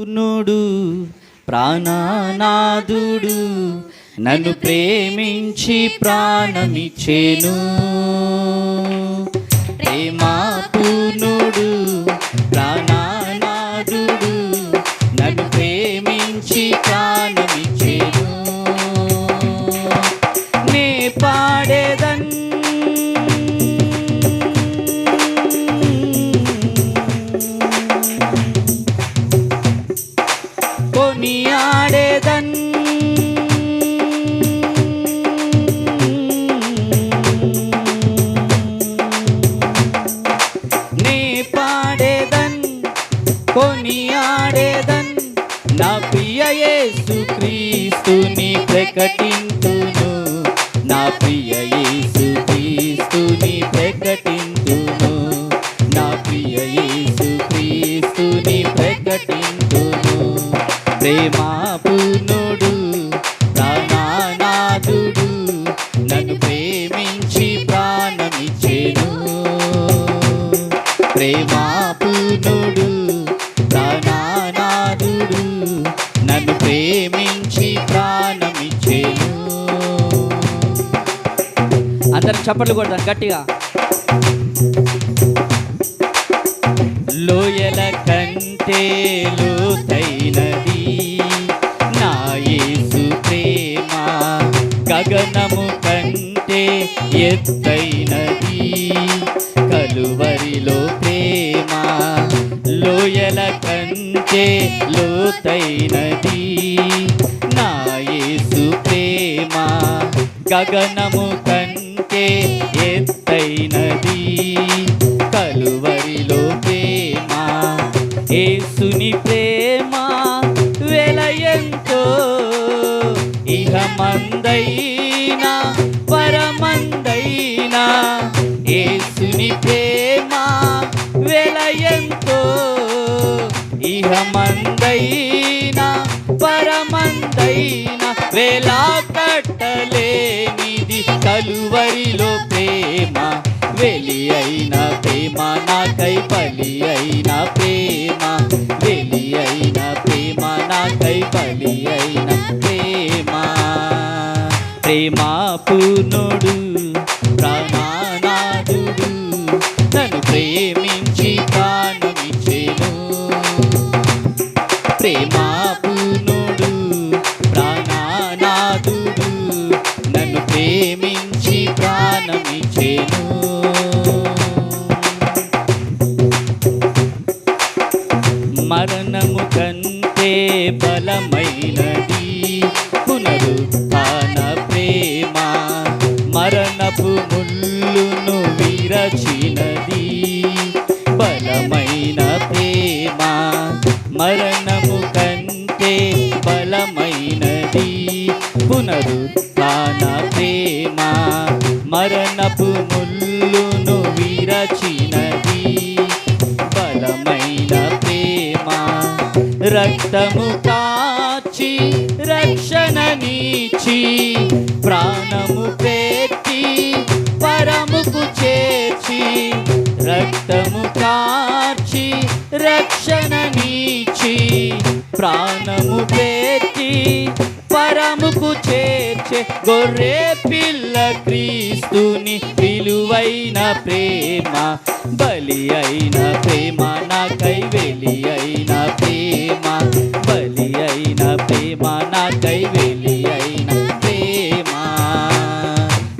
పూర్ణుడు ప్రాణనాథుడు నన్ను ప్రేమించి ప్రాణమిచ్చేను. ప్రేమా కొనియాడేదన్ చప్పట్లు కొడతాను గట్టిగా. లోయల కంటే లోతైనది నా యేసు ప్రేమ గగనము కంటే ఎత్తైనది. కలువరిలో ప్రేమ లోయల కంటే లోతైనది నా యేసు ప్రేమ గగనము కంటే ఎత్తైనది. కలువరిలో ప్రేమ ఏసుని ప్రేమ వెలయంతో. ఇహ మందైనా పరమందైనా ఏసుని ప్రేమ వెలయంతో. ఇహ మందైనా పరమందైనా వేలా కలువరిలో ప్రేమ వెలి అయిన ప్రేమ నాకై బలి అయిన ప్రేమ వెలి అయిన ప్రేమ నాకై బలి అయిన ప్రేమ. ప్రేమ పూర్ణుడు ప్రాణనాథుడు నన్ను ప్రేమించి ప్రేమించి ప్రాణమిచ్చేను. మరణము కంటే బలమైనది పునరుత్న ప్రేమ. మరణపు ముళ్ళును విరచినది బలమైన ప్రేమ. మరణము కంటే బలమైనది పునరుత్ మరణపు ముల్లును విరచినది. బలమైన ప్రేమ రక్తము కాచి రక్షణ నీచి ప్రాణము పెట్టి పరముకు చేర్చి రక్తము కాచి రక్షణ నీచి ప్రాణము పెట్టి పరముకు చేర్చే గొర్రెపి ప్రేమ బలి అయిన ప్రేమ నాకై వెలి అయిన ప్రేమ బలి అయిన ప్రేమ నాకై వెలి అయిన ప్రేమ.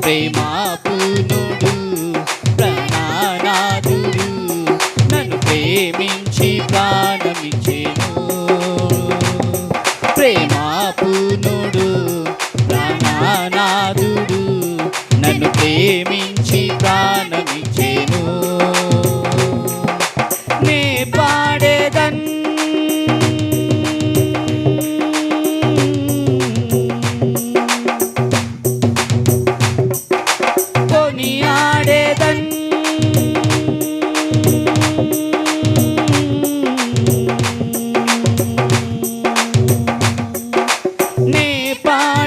ప్రేమ